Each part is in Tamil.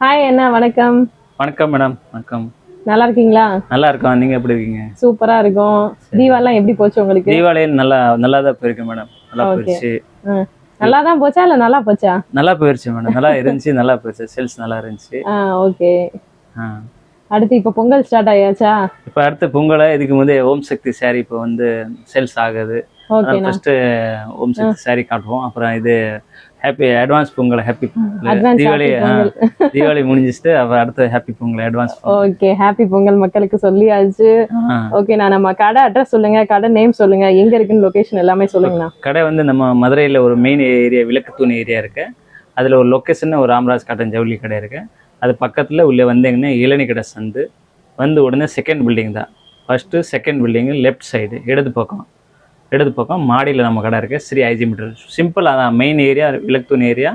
ஹாய் அண்ணா வணக்கம். வணக்கம் மேடம் வணக்கம். நல்லா இருக்கீங்களா? நல்லா இருக்கோம். நீங்க எப்படி இருக்கீங்க? சூப்பரா இருக்கும். தீபாவளிலாம் எப்படி போச்சு உங்களுக்கு? தீபாவளியில் நல்லா நல்லா தான் போயிருக்கு மேடம் நல்லா. போயிடுச்சு. நல்லா தான் போச்சா இல்ல நல்லா போச்சா? நல்லா போயிடுச்சு மேடம் நல்லா இருந்துச்சு நல்லா போயிடுச்சு சேல்ஸ் நல்லா இருந்துச்சு. ஓகே. அடுத்து இப்ப பொங்கல் ஸ்டார்ட் ஆயாச்சா? இப்போ அடுத்து பொங்கலை இதுக்கு முந்தைய ஓம் சக்தி saree இப்போ வந்து சேல்ஸ் ஆகுது. ஃபர்ஸ்ட் ஓம் சக்தி saree காட்டுவோம். அப்புறம் இது happy advance Pongal happy Deepavali. Deepavali முடிஞ்சிச்சுட்டு அப்புறம் அடுத்து happy Pongal advance okay happy Pongal மக்களுக்கு சொல்லியாச்சு. ஓகேண்ணா நம்ம கடை அட்ரஸ் சொல்லுங்க கடை நேம் சொல்லுங்க எங்க இருக்குன்னு லொகேஷன் எல்லாமே சொல்லுங்கண்ணா. கடை வந்து நம்ம மதுரையில் ஒரு மெயின் ஏரியா விளக்குத்தூண் ஏரியா இருக்கு. அதில் ஒரு லொக்கேஷன் ஒரு ராமராஜ் காட்டன் ஜவுளி கடை இருக்கு. அது பக்கத்தில் உள்ளே வந்தீங்கன்னா இளநி கடை சந்து. வந்து உடனே செகண்ட் பில்டிங் தான். First second building left side இடது பக்கம். இடது பக்கம் மாடியில் நம்ம கடை இருக்குது ஸ்ரீ ஐஜி மீட்டர் சிம்பிள் அதான் மெயின் ஏரியா விளக்குத்தூண் ஏரியா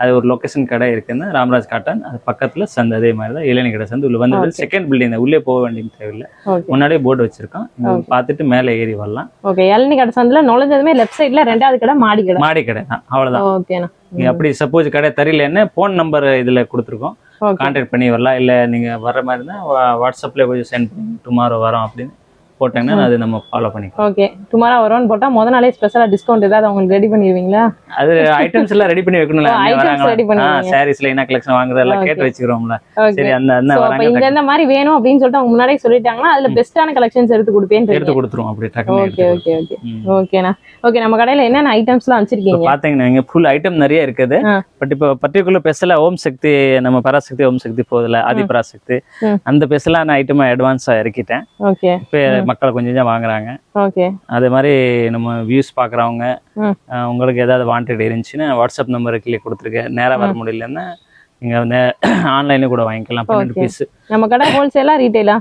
அது ஒரு லொக்கேஷன் கடை இருக்குன்னு ராமராஜ் காட்டன். அது பக்கத்தில் சந்து அதே மாதிரி தான் இளநி கடை சந்து. உள்ள வந்து. செகண்ட் பில்டிங் தான். உள்ளே போக வேண்டிய தேவையில்லை. முன்னாடியே போர்டு வச்சிருக்கோம். பார்த்துட்டு மேலே ஏறி வரலாம். ஓகே இளநீ கடை சந்தில நுழைஞ்சதுமே லெஃப்ட் சைடுல ரெண்டாவது கடை மாடி கடை. மாடி கடை தான். அவ்வளோதான் ஓகேண்ணா அப்படி சப்போஸ் கடை தெரியலன்னு ஃபோன் நம்பர் இதுல கொடுத்துருக்கோம். கான்டாக்ட் பண்ணி வரலாம். இல்ல நீங்க வர்ற மாதிரி இருந்தா வா- வாட்ஸ்அப்ல கொஞ்சம் சென்ட் பண்ணி டுமாரோ வரோம் அப்படின்னு. போட்டாங்கன்னா அது நம்ம ஃபாலோ பண்ணிக்கலாம். ஓகே டுமாரோ வரோன்னு போட்டா முத நாளே ஸ்பெஷலா டிஸ்கவுண்ட் ஏதாவது உங்களுக்கு ரெடி பண்ணிடுவீங்களா? அது ஐட்டம்ஸ் எல்லாம் ரெடி பண்ணி வைக்கணும்ல ready ஆ பண்ணுவீங்க. சாரீஸ்ல என்ன கலெக்ஷன் வாங்குறதெல்லாம் Okay. கேட்டு வச்சுக்கிறோம்ல. சரி அந்த அந்த வராங்க இந்த இந்த மாதிரி வேணும் அப்படின்னு சொல்லிட்டு அவங்க முன்னாடியே சொல்லிட்டாங்கன்னா அதுல பெஸ்டான கலெக்ஷன்ஸ் எடுத்து கொடுப்பேன்னு எடுத்து கொடுத்துருவோம் அப்படி டக்குனு ஓகே ஓகே ஓகே. ஓகேண்ணா ஓகே நம்ம கடையில என்னென்ன ஐட்டம்ஸ்லாம் வச்சிருக்கீங்க? பாத்தீங்கன்னா இங்க ஃபுல் ஐட்டம் நிறைய இருக்குது. பட் இப்போ பர்டிகுலர் பெஸ்ல ஓம் சக்தி நம்ம பராசக்தி ஓம் சக்தி போகுதுல ஆதி பராசக்தி. அந்த பெஸ்லாம் நான் ஐட்டம் அட்வான்ஸா இறக்கிட்டேன். ஓகே இப்போ மக்கள் கொஞ்சம் கொஞ்சம் வாங்குறாங்க. அதே மாதிரி நம்ம வியூஸ் பார்க்குறவங்க ம். உங்களுக்கு ஏதாவது வாண்டட் இருந்துச்சுன்னா வாட்ஸ்அப் நம்பர் கீழே கொடுத்துருக்கேன் நேராக வர முடியலன்னா நீங்கள் வந்து ஆன்லைனில் கூட வாங்கிக்கலாம். பன்னெண்டு. பீஸ் நம்ம கடை ஹோல்சேலா ரீட்டைலா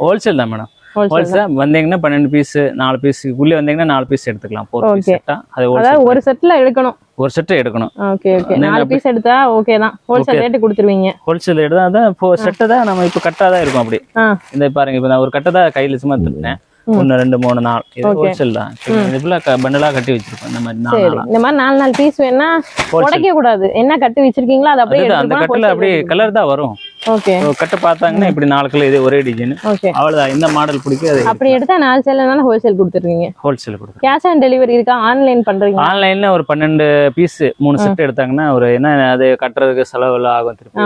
ஹோல்சேல் தான் மேடம் ஹோல்சேல் வந்தீங்கன்னா பன்னெண்டு பீஸ் நாலு பீஸ் உள்ளே வந்தீங்கன்னா நாலு பீஸ் எடுத்துக்கலாம். Four piece. செட்டாக அது அதாவது ஒரு செட்ல எடுக்கணும். ஒரு செட்டு எடுக்கணும். ஓகே ஓகே நாலு பீஸ் எடுத்தா ஓகே தான். ஹோல்சேல். ரேட்டு கொடுத்துருவீங்க. ஹோல்சேல் எடுத்தால் தான் இப்போ செட்டை தான் நம்ம இப்போ கட்டாக தான் இருக்கும் அப்படி. இந்த பாருங்க இப்போ நான் ஒரு கட்டை தான் கையில் சும்மா ம். ஒன்று ரெண்டு மூணு நாள் இது. ஹோல்சேல் தான். இது ஃபுல்லாக பண்டலாக கட்டி வச்சிருக்கோம் இந்த மாதிரி நாலு இந்த மாதிரி நாலு நாலு பீஸ் வேணா உடைக்க கூடாது என்ன கட்டு வச்சிருக்கீங்களோ அது அப்படியே அந்த கட்டில் அப்படியே கலர் தான் வரும். கட்டை பார்த்தாங்கன்னா இப்படி நாலு கலர் இது ஒரே டிசைன் அவ்வளவுதான். இந்த மாடல் பிடிக்கும் அது அப்படி எடுத்தா நாலு சேல்னால ஹோல்சேல் கொடுத்துருவீங்க. ஹோல்சேல் கொடுக்குறோம் கேஷ் ஆன் டெலிவரி இருக்கா? ஆன்லைன் பண்றீங்க ஆன்லைன்ல ஒரு பன்னெண்டு பீஸ் மூணு செட் எடுத்தாங்கன்னா ஒரு என்ன அது கட்டுறதுக்கு செலவு எல்லாம் ஆகும் திருப்பி.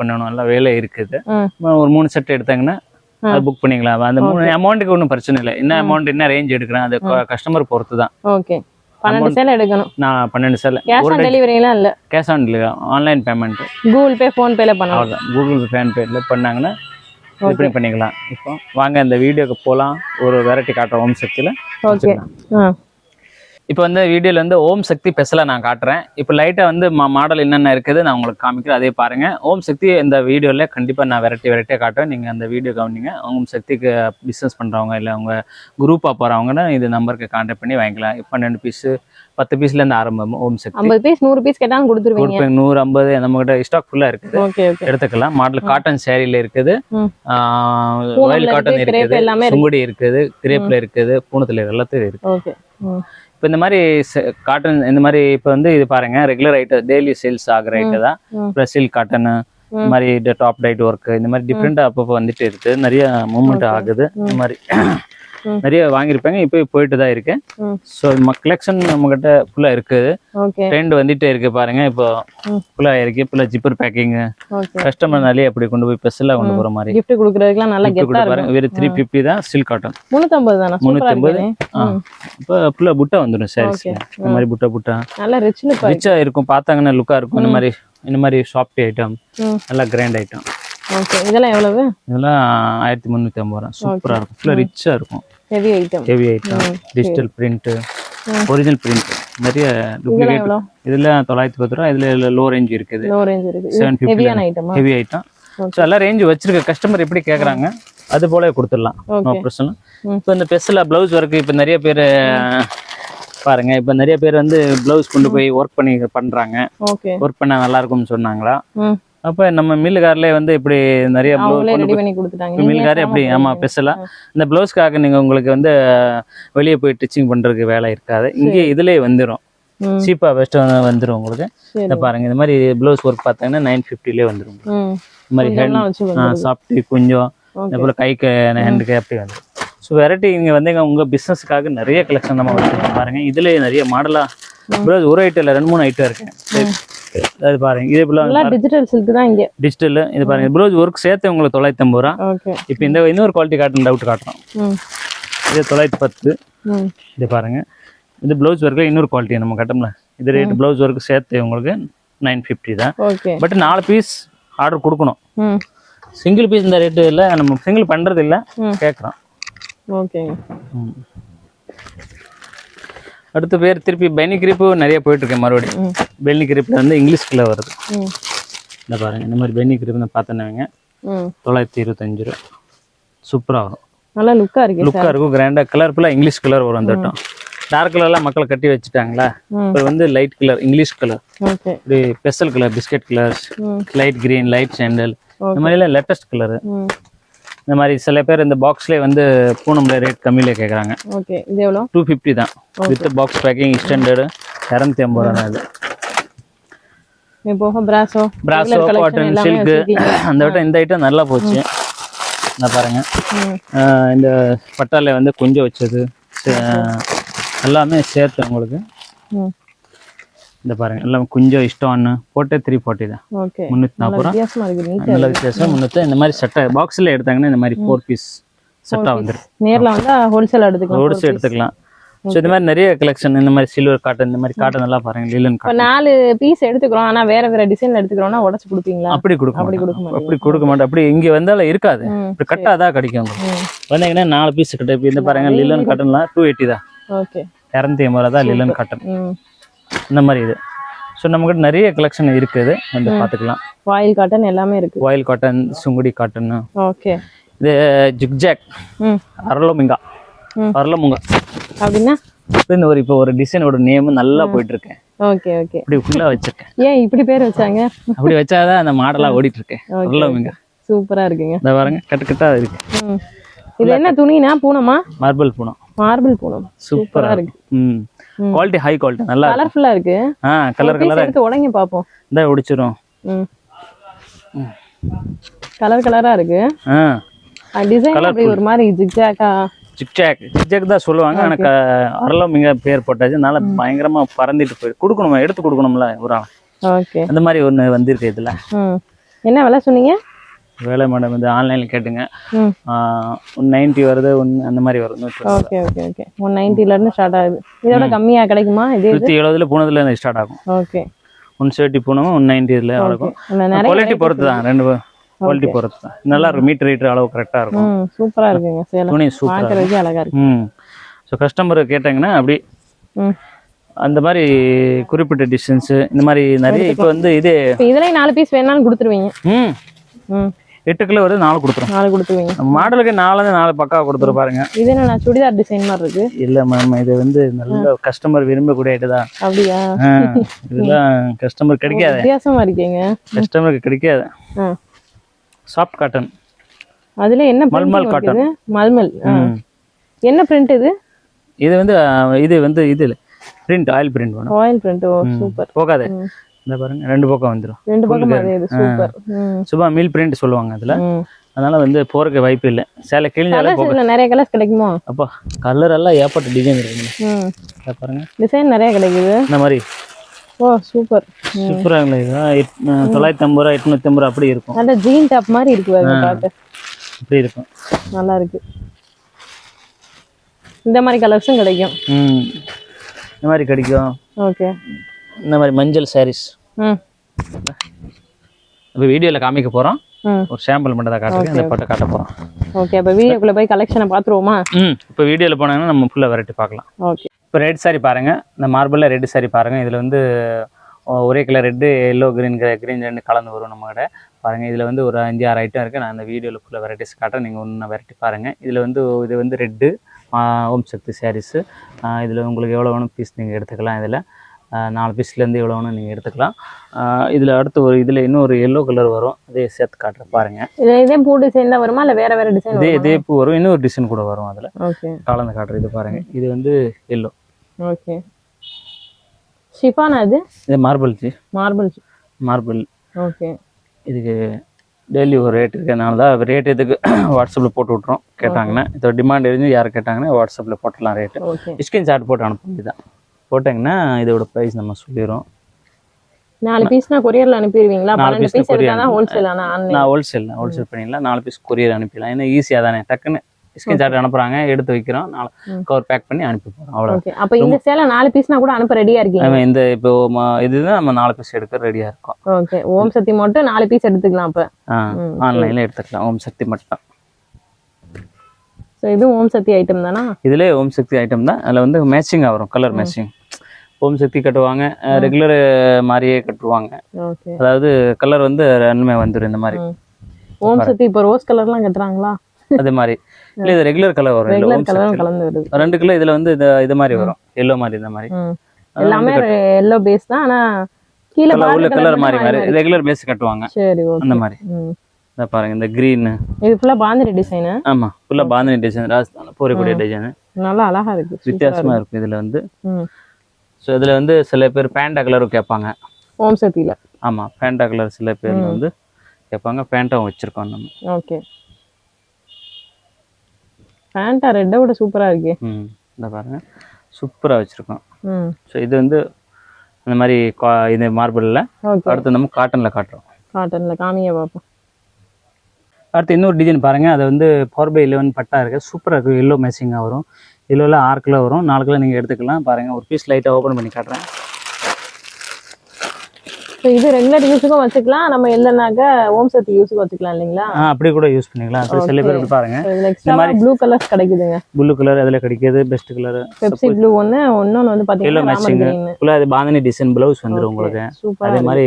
பண்ணணும். எல்லாம் வேலை இருக்குது. ஒரு மூணு செட் எடுத்தாங்கன்னா அது புக் பண்ணிக்கலாம். அந்த மூணு அமௌண்ட்டுக்கு ஒன்றும் பிரச்சனை இல்லை. என்ன அமௌண்ட் என்ன ரேஞ்ச் எடுக்கிறேன் அது கஸ்டமர் பொறுத்து தான் ஓகே. பன்னெண்டு சேல் எடுக்கணும். நான் பன்னெண்டு செல். கேஷ் ஆன் டெலிவரிலாம் இல்ல. Cash on online payment Google pay phone பேல பண்ணலாம் கூகுள் ஃபேன் பேல பண்ணாங்கன்னா பண்ணி பண்ணிக்கலாம். இப்போ வாங்க இந்த வீடியோக்கு போகலாம் ஒரு வெரைட்டி காட்டுறோம் ஓம் சக்தியில் ஓகே ஆ. இப்போ வந்து வீடியோல வந்து ஓம் சக்தி ஸ்பெஷலாக நான் காட்டுறேன். இப்போ லைட்டாக வந்து மா மாடல் என்னென்ன இருக்குது நான் உங்களுக்கு காமிக்கிறேன் அதே பாருங்க. ஓம் சக்தி இந்த வீடியோவில் கண்டிப்பாக நான் வெரைட்டி வெரைட்டியாக காட்டுறேன் நீங்கள் அந்த வீடியோ கவனிங்க. ஓம் சக்திக்கு பிஸ்னஸ் பண்ணுறவங்க இல்லை அவங்க குரூப்பாக போகிறவங்கன்னா இது நம்பருக்கு கான்டாக்ட் பண்ணி வாங்கிக்கலாம். பன்னெண்டு பீஸு பத்து பீஸ்லேருந்து ஆரம்பம் ஓம் சக்தி. ஐம்பது பீஸ் நூறு பீஸ் கேட்டாலும் கொடுத்துருவீங்க. நூறு ஐம்பது நம்மகிட்ட ஸ்டாக் ஃபுல்லாக இருக்குது. எடுத்துக்கலாம். மாடல் காட்டன் சேரீல இருக்குது. வயல் காட்டன் இருக்குது. சுங்குடி இருக்குது கிரேப்ல இருக்குது பூனத்துல எல்லாத்தையும் இருக்கு ஓகே ம். இப்போ இந்த மாதிரி காட்டன் இந்த மாதிரி இப்போ வந்து இது பாருங்க ரெகுலர் ஐட்டம் டெய்லி சேல்ஸ் ஆகுற ஐட்டம் தான் ம். ப்ளஸ் சில்க் காட்டன் இந்த மாதிரி டாப் டைட் ஒர்க் இந்த மாதிரி டிஃப்ரெண்டா அப்பப்போ வந்துட்டு இருக்கு நிறைய மூவ்மெண்ட் Okay. ஆகுது இந்த மாதிரி. நிறைய வாங்கியிருப்பாங்க. இப்போ போயிட்டு தான் இருக்கு. ம். ஸோ கலெக்ஷன் நம்மகிட்ட ஃபுல்லா இருக்குது. ட்ரெண்ட் வந்துட்டே இருக்கு பாருங்க. இப்போ. ஃபுல்லா இருக்கு. ஃபுல்லா ஜிப்பர் பேக்கிங் கஸ்டமர் நிறைய அப்படி கொண்டு போய் ஸ்பெஷலாக கொண்டு போற மாதிரி. Gift கொடுக்கறதுக்குலாம் நல்லா கெத்தா பாருங்க. வெறும் த்ரீ ஃபிஃப்டி தான் சில்க் காட்டன் முந்நூத்தம்பது தானே? சூப்பரா 350. இருக்கு ஆ. இப்போ ஃபுல்லாக புட்டா வந்துடும் சாரீஸ். இந்த மாதிரி புட்டா புட்டா. நல்லா ரிச் ரிச்சா இருக்கும். பார்த்தாங்கன்னா லுக்கா இருக்கும். இந்த மாதிரி இந்த மாதிரி சாஃப்ட் ஐட்டம். நல்லா கிராண்ட் ஐட்டம் ஓகே. இதெல்லாம் எவ்வளவு? இதெல்லாம் ஆயிரத்தி முந்நூற்றி ஐம்பது ரூபா சூப்பராக இருக்கும். ஃபுல்லாக ரிச்சாக இருக்கும். Heavy item heavy item digital print. Original print நிறைய டூப்ளிகேட் இதில் தொள்ளாயிரத்தி பத்து ரூபா இதில் லோ ரேஞ்ச் இருக்குது. லோ ரேஞ்ச் இருக்கு. செவன் ஃபிஃப்டி ஐட்டமா ஹெவி ஐட்டம் ஸோ எல்லா ரேஞ்ச் வச்சிருக்க கஸ்டமர் எப்படி கேட்குறாங்க அது போல கொடுத்துடலாம். நோ பிரச்சனை ம். இப்போ இந்த பெஸ்ஸில் ப்ளவுஸ் ஒர்க்கு இப்போ நிறைய பேர் பாருங்க இப்போ நிறைய பேர் வந்து ப்ளவுஸ் கொண்டு போய் ஒர்க் பண்ணி பண்றாங்க. ஒர்க் பண்ணா நல்லா இருக்கும்னு சொன்னாங்களா? அப்போ நம்ம மில்லுக்காரலே வந்து இப்படி நிறைய மில்லுக்காரே எப்படி ஆமா ஸ்பெஷலா இந்த ப்ளவுஸ்க்காக நீங்க உங்களுக்கு வந்து வெளியே போய் டிச்சிங் பண்றதுக்கு வேலை இருக்காது. இங்கே இதுலயே வந்துடும் ம். சீப்பாக பெஸ்ட்டு வந்துடும் உங்களுக்கு. சரி. இதை பாருங்க இந்த மாதிரி ப்ளவுஸ் ஒர்க் பார்த்தீங்கன்னா நைன் ஃபிஃப்டிலே வந்துடும் இந்த மாதிரி ஹேண்ட் சாப்பிட்டு கொஞ்சம் Okay. அதே போல் கைக்கு ஹேண்டுக்கு அப்படி வந்துடும் ஸோ வெரைட்டி இங்கே வந்து உங்கள் பிஸ்னஸ்க்காக நிறைய கலெக்ஷன் நம்ம வச்சுருக்கோம். பாருங்க இதுலேயே நிறைய மாடலாக ப்ளவுஸ் ஒரு ஐட்டம் இல்லை ரெண்டு மூணு ஐட்டம் இருக்கு. அது பாருங்க. இதே போல் எல்லாம் டிஜிட்டல் சில்க் தான் இங்க. டிஜிட்டல் இது பாருங்க. ப்ளவுஸ் ஒர்க் சேர்த்து உங்களுக்கு தொள்ளாயிரத்தி ஐம்பது ரூபா. ஓகே. இப்போ இந்த இன்னொரு குவாலிட்டி காட்டன் டவுட் காட்டுறோம். ம். இது தொள்ளாயிரத்தி பத்து. ம். இது பாருங்க. இது ப்ளவுஸ் ஒர்க்கில் இன்னொரு குவாலிட்டி நம்ம கட்டோம்ல. இது ரேட் ப்ளவுஸ் ஒர்க் சேர்த்து உங்களுக்கு நைன் ஃபிஃப்டி தான். ஓகே. பட் நாலு பீஸ் ஆர்டர் கொடுக்கணும். ம். சிங்கிள் பீஸ் இந்த ரேட்டு இல்லை. நம்ம சிங்கிள் பண்ணுறது இல்லை. கேட்குறோம் ஓகேங்க. அடுத்த பேர் திருப்பி பெனி கிரிப்பு நிறைய போயிட்டு இருக்கேன் மறுபடியும் பெனி கிரிப்பில் வந்து இங்கிலீஷ்குள்ள வருது. இந்த பாருங்க இந்த மாதிரி பெனி கிரிப் பார்த்தேன்னு ம். தொள்ளாயிரத்தி இருபத்தஞ்சு ரூபா. சூப்பராக வரும். நல்லா லுக்கா இருக்கு லுக்காக இருக்கும் கிராண்டாக கலர் ஃபுல்லாக இங்கிலீஷ் கலர் வரும் அந்த வட்டம் டார்க் கலர்லாம் மக்கள் கட்டி வச்சுட்டாங்களா. இப்போ வந்து லைட் கலர் இங்கிலீஷ் கலர் இப்படி பெசல் கலர் பிஸ்கட் கலர்ஸ் ம். லைட் கிரீன் லைட் சாண்டல் இந்த மாதிரிலாம் லேட்டஸ்ட் கலர் இந்த மாதிரி சில பேர் இந்த பாக்ஸ்லேயே வந்து பூனம்ல ரேட் கம்மியில கேட்குறாங்க ஓகே இது எவ்வளோ? டூ ஃபிஃப்டி தான். வித் பாக்ஸ் பேக்கிங் ஸ்டாண்டர்டு இரநூத்தி ஐம்பது ரூபா இது. போக பிராசோ பிராசோ காட்டன் சில்க்கு அந்த வட்டம் இந்த ஐட்டம் நல்லா போச்சு. இந்த பாருங்க. இந்த பட்டால வந்து கொஞ்சம் வச்சது. எல்லாமே சேர்த்து உங்களுக்கு. இந்த பாருங்க எல்லாம் கொஞ்சம் இஷ்டம்னு போட்டே த்ரீ ஃபார்ட்டி தான். ஓகே முந்நூற்றி நாற்பது ரூபா. நல்ல வித்தியாசம் முந்நூற்றி இந்த மாதிரி செட்டை பாக்ஸில் எடுத்தாங்கன்னா இந்த மாதிரி ஃபோர் பீஸ் செட்டாக வந்துடும் நேர்ல வந்தா ஹோல்சேல் எடுத்துக்கலாம் ஒடிச்சு எடுத்துக்கலாம். ஸோ இந்த மாதிரி நிறைய கலெக்ஷன் இந்த மாதிரி சில்வர் காட்டன் இந்த மாதிரி காட்டன் எல்லாம் பாருங்க லீலன் காட்டன் நாலு பீஸ் எடுத்துக்கிறோம் ஆனா வேற வேற டிசைன்ல எடுத்துக்கிறோம்னா உடச்சு கொடுப்பீங்களா? அப்படி கொடுக்க அப்படி. கொடுக்க. அப்படி கொடுக்க மாட்டோம். அப்படி இங்கே வந்தாலும் இருக்காது. இப்படி கட்டாக தான் கிடைக்கும் வந்தீங்கன்னா நாலு பீஸ் கிட்ட இப்போ இந்த பாருங்க லிலன் காட்டன்லாம் டூ எயிட்டி தான். ஓகே இரநூத்தி ஐம்பது தான் லிலன் காட்டன் இந்த மாதிரி இது. ஸோ நம்மகிட்ட நிறைய கலெக்ஷன் இருக்குது வந்து பார்த்துக்கலாம். வாயில் காட்டன் எல்லாமே இருக்கு. Voile cotton Sungudi cotton okay. இது ஜிக்ஜாக் ம். அரளமுங்கா. அப்படின்னா? இந்த ஒரு இப்போ ஒரு டிசைனோட நேம் நல்லா போயிட்டு இருக்கேன் ஓகே ஓகே. இப்படி ஃபுல்லாக வச்சிருக்கேன். ஏன் இப்படி பேர் வச்சாங்க? அப்படி வச்சாதான் அந்த மாடலாக ஓடிட்டு இருக்கேன் அரளமுங்கா. சூப்பரா இருக்குங்க. இந்த பாருங்க கட்டு கட்டா இருக்கு. இது என்ன துணினா பூனமா? மார்பிள் பூனம். மார்பிள் பூனம் சூப்பரா இருக்கு. குவாலிட்டி ஹை குவாலிட்டி நல்லா இருக்கு. கலர்ஃபுல்லா இருக்கு. ஆ கலர் கலரா எடுத்து உடங்கி பார்ப்போம் இந்த ஒடிச்சிரும் ம். கலர் கலரா இருக்கு. ஆ. டிசைன் அப்படி ஒரு மாதிரி ஜிக்ஜாக்கா ஜிக்ஜாக் ஜிக்ஜாக் தான் சொல்லுவாங்க. எனக்கு அரளமிங்க பேர் போட்டாச்சு. அதனால பயங்கரமா பறந்துட்டு போயிடு கொடுக்கணுமா? எடுத்து கொடுக்கணும்ல ஒரு ஆள். ஓகே அந்த மாதிரி ஒன்று வந்திருக்கு இதுல. ம். என்ன விலை சொன்னீங்க? வேலை மேடம் இது ஆன்லைனில் கேட்டுங்க. ஒன் நைன்ட்டி வருது ஒன்று அந்த மாதிரி வரும் ஓகே ஓகே ஓகே. ஒன் நைன்ட்டில இருந்து ஸ்டார்ட் ஆகுது. இதோட கம்மியா கிடைக்குமா இதே? நூற்றி எழுபதுல பூனதுல இருந்து ஸ்டார்ட் ஆகும். ஓகே. ஒன் செவன்ட்டி பூனமும் ஒன் நைன்ட்டி இதில் இருக்கும் குவாலிட்டி பொறுத்து தான் ரெண்டு குவாலிட்டி பொறுத்து தான். நல்லா இருக்கும். மீட்டர் ரேட் அளவு கரெக்டாக இருக்கும். ம் சூப்பரா இருக்குங்க துணி சூப்பராக பார்க்கறதுக்கே அழகா இருக்கு. ம். ஸோ கஸ்டமர் கேட்டாங்கன்னா அப்படி அந்த மாதிரி குறிப்பிட்ட டிஸ்டன்ஸு இந்த மாதிரி நிறைய இப்போ வந்து இது இதுலயும் நாலு பீஸ் வேணாலும் கொடுத்துருவீங்க. ம். ம். எட்டு கிலோ வருது நாலு கொடுத்துரும். நாலு கொடுத்துருவீங்க. மாடலுக்கு நாலு நாலு பக்கா கொடுத்துரு பாருங்க. இது என்ன சுடிதார் டிசைன் மாதிரி இருக்கு? இல்லை மேம் இது வந்து நல்ல கஸ்டமர் விரும்பக்கூடிய ஐட்டு தான். அப்படியா? இதெல்லாம் கஸ்டமர் கிடைக்காது. வித்தியாசமா இருக்கீங்க. கஸ்டமருக்கு கிடைக்காது. சாஃப்ட் காட்டன் அதுல என்ன மல்மல் இருக்குது மல்மல். என்ன பிரிண்ட் இது? இது வந்து இது வந்து இது பிரிண்ட் ஆயில் பிரிண்ட் வேணும். Oil print super. போகாது. இந்த பாருங்க ரெண்டு பக்கம் வந்துடும் ரெண்டு பக்கம் சூப்பர் சுபா மீல் பிரிண்ட் சொல்லுவாங்க அதில். அதனால வந்து போறதுக்கு வாய்ப்பு இல்லை. சேலை கிழிஞ்சாலே கலர்ஸ் இதுல நிறைய கலர்ஸ் கிடைக்குமா? அப்பா கலர் எல்லாம் ஏற்பட்ட டிசைன் இருக்குங்க பாருங்க. டிசைன் நிறைய கிடைக்குது. இந்த மாதிரி. ஓ சூப்பர் சூப்பராக இதெல்லாம் எட் தொள்ளாயிரத்தி ஐம்பது ரூபா எட்நூத்தி ஐம்பது ரூபா அப்படி இருக்கும். நல்ல ஜீன் டாப் மாதிரி இருக்கு பாருங்க அப்படி இருக்கும். நல்லா இருக்கு. இந்த மாதிரி கலர்ஸும் கிடைக்கும். ம். இந்த மாதிரி கிடைக்கும். ஓகே இந்த மாதிரி மஞ்சள் சாரீஸ் இப்போ வீடியோவில் காமிக்க போகிறோம் ஒரு சாம்பிள் மட்டும் தான் காட்டுறேன். இந்த பட்டை காட்ட போகிறோம் ஓகே அப்போ வீடியோக்குள்ள போய் கலெக்ஷனை பார்த்துருவோமா ம். இப்போ வீடியோவில் போனாங்கன்னா நம்ம ஃபுல்லாக வெரைட்டி பார்க்கலாம். ஓகே. இப்போ ரெட் saree பாருங்க. இந்த மார்பிளில் ரெட் saree பாருங்க. இதில் வந்து ஒரே colour red yellow green green ரெண்டு கலந்து வரும் நம்மகிட்ட பாருங்க. இதில் வந்து ஒரு அஞ்சு ஆறு ஐட்டம் இருக்குது நான் அந்த வீடியோவில் ஃபுல்லாக வெரைட்டிஸ் காட்டுறேன். நீங்கள் ஒன்று வெரைட்டி பாருங்கள் இதில் வந்து இது வந்து ரெட்டு ஓம் சக்தி சாரீஸு இதில் உங்களுக்கு எவ்வளோ வேணும் பீஸ் நீங்கள் எடுத்துக்கலாம். இதில் நாலு பீஸ்லேருந்து எவ்வளோ வேணும் நீங்கள் எடுத்துக்கலாம். இதில் அடுத்து ஒரு இதில் இன்னொரு எல்லோ கலர் வரும். அதே சேர்த்து காட்டுறேன் பாருங்கள் இது இதே பூ டிசைன் தான் வருமா? இல்லை வேற வேற டிசைன் இதே இதே பூ வரும். இன்னொரு டிசைன் கூட வரும் அதில். ஓகே கலந்து காட்டுறேன் இது பாருங்கள் இது வந்து எல்லோ ஓகே ஷிஃபானா இது? இது marble ji. Marble marble okay இதுக்கு டெய்லி ஒரு ரேட் இருக்கிறதுனால தான் ரேட் இதுக்கு வாட்ஸ்அப்பில் போட்டு விட்றோம் கேட்டாங்கன்னா இதோட டிமாண்ட் இருந்து யார் கேட்டாங்கன்னா வாட்ஸ்அப்பில் போட்டுடலாம் ரேட்டு ஓகே ஸ்கிரீன் ஷாட் போட்டு அனுப்ப தான் போட்டாங்கன்னா இதோட ப்ரைஸ் நம்ம சொல்லிடுறோம். நாலு பீஸ்னா கொரியர்ல அனுப்பிடுவீங்களா? நாலு பீஸ் எடுத்தாதான் ஹோல்சேல் நான் ஹோல்சேல் ஹோல்சேல் பண்ணிடலாம். நாலு பீஸ் கொரியர் அனுப்பிடலாம். ஏன்னா ஈஸியாக தானே. டக்குன்னு ஸ்கிரீன் ஷாட் அனுப்புகிறாங்க எடுத்து வைக்கிறோம். நாலு கவர் பேக் பண்ணி அனுப்பி போகிறோம் அவ்வளோ ஓகே அப்ப இந்த சேலை நாலு பீஸ்னா கூட அனுப்ப ரெடியா இருக்கீங்க இந்த இப்போ இதுதான் நம்ம நாலு பீஸ் எடுக்க ரெடியாக இருக்கோம். ஓகே ஓம் சக்தி மட்டும் நாலு பீஸ் எடுத்துக்கலாம் அப்ப. ஆன்லைனில் எடுத்துக்கலாம். ஓம் சக்தி மட்டும். ஸோ இது ஓம் சக்தி ஐட்டம் தானா? இதிலே ஓம் சக்தி ஐட்டம் தான். அதில் வந்து மேட்சிங்காக வரும். கலர் மேட்சிங் ஓம் சக்தி கட்டுவாங்க. ரெகுலர் மாதிரியே கட்டுவாங்க. அதாவது கலர் வந்து ரெண்டுமே வந்துடும் இந்த மாதிரி. ஓம் சக்தி இப்போ ரோஸ் கலர்லாம் கட்டுறாங்களா? அது மாதிரி. இல்லை இது ரெகுலர் கலர் வரும். ஓம் கலந்து ரெண்டு கிலோ இதில் வந்து இது இது மாதிரி வரும். எல்லோ மாதிரி இந்த மாதிரி. எல்லாமே எல்லோ பேஸ் தான். ஆனா கீழே கலர் உள்ள கலர் மாதிரி மாதிரி ரெகுலர் பேஸ் கட்டுவாங்க. சரி அந்த மாதிரி. ம். இந்த பாருங்க இந்த க்ரீன் இது ஃபுல்லா பாந்திரி டிசைனு ஆமா ஃபுல்லாக பாந்தினி டிசைன் ராஜஸ்தான் போரக்கூடிய டிசைன் நல்லா அழகா இருக்கு. வித்தியாசமா இருக்கும் இதுல வந்து. ஸோ இதுல வந்து சில பேர் பேண்டா கலரும் கேட்பாங்க. ஓம் சக்தியில. ஆமா பேண்டா கலர் சில பேர் வந்து கேட்பாங்க. பேண்டாவும் வச்சிருக்கோம் நம்ம. ஓகே. பேண்டா ரெட்டை விட சூப்பரா இருக்கே. ம் இந்த பாருங்க. சூப்பரா வச்சிருக்கோம். ம். ஸோ இது வந்து இந்த மாதிரி கா- இது மார்பிளில் அடுத்து நம்ம காட்டன்ல காட்டுறோம். காட்டன்ல காமிங்க பாப்போம். அடுத்து இன்னொரு டிசைன் பாருங்க. அது வந்து ஃபோர் பை லெவன் பட்டா இருக்கு. சூப்பராக இருக்கும் எல்லோ மேட்சிங்காக வரும். எல்லோவில் ஆறு கிலோ வரும். நாலு கிலோ நீங்கள் எடுத்துக்கலாம். பாருங்க ஒரு பீஸ் லைட்டாக ஓப்பன் பண்ணி காட்டுறேன். ஸோ இது ரெகுலர் யூஸுக்கும் வச்சுக்கலாம். நம்ம இல்லைனாக்க ஓம் சக்தி யூஸுக்கு வச்சுக்கலாம் இல்லைங்களா? ஆ அப்படி கூட யூஸ் பண்ணிக்கலாம். அப்படி சில பேர் பாருங்க. இதுல எக்ஸ்ட்ரா ப்ளூ கலர்ஸ் கிடைக்குதுங்க. ப்ளூ கலர் அதில் கிடைக்கிது? பெஸ்ட் கலர் பெப்சி ப்ளூ ஒன்று இன்னொன்று வந்து பார்த்தீங்கன்னா மேட்சிங் ஃபுல்லாக அது பாந்தினி டிசைன் ப்ளவுஸ் வந்துடும் உங்களுக்கு. அதே மாதிரி.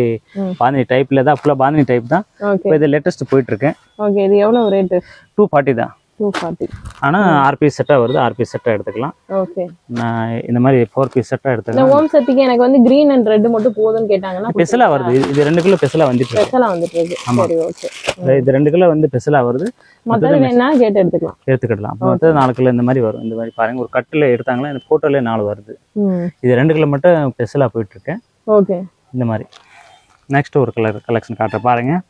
பாந்தினி டைப்பில் தான் ஃபுல்லாக பாந்தினி டைப் தான். இப்போ இது லேட்டஸ்ட் போயிட்டு இருக்கேன் ஓகே இது எவ்வளோ ரேட்டு டூ ஃபார்ட்டி தான். டூ ஃபார்ட்டி ஆனால் செட்டாக வருது. ஆர்பி செட்டாக எடுத்துக்கலாம். ஓகே நான் இந்த மாதிரி ஃபோர் பீஸ் செட்டாக எடுத்துக்கலாம். ஓம் சக்திக்கு எனக்கு வந்து கிரீன் அண்ட் ரெட் மட்டும் போதும்னு கேட்டாங்கன்னா பெசலாக வருது. இது- ரெண்டு கிலோ பெசலாக வந்துட்டு இருக்கு. ஓகே இது ரெண்டு கிலோ வந்து பெசலாக வருது. மற்றது வேணா கேட்டு எடுத்துக்கலாம். எடுத்துக்கிடலாம். அப்போ மற்றது நாலு கிலோ இந்த மாதிரி வரும். இந்த மாதிரி பாருங்க. ஒரு கட்டில் எடுத்தாங்களா இந்த ஃபோட்டோலேயே நாலு வருது. இது ரெண்டு கிலோ மட்டும் பெசலாக போயிட்டு இருக்கேன் ஓகே இந்த மாதிரி. நெக்ஸ்ட் ஒரு கலர் கலெக்ஷன் காட்டுறேன். பாருங்க.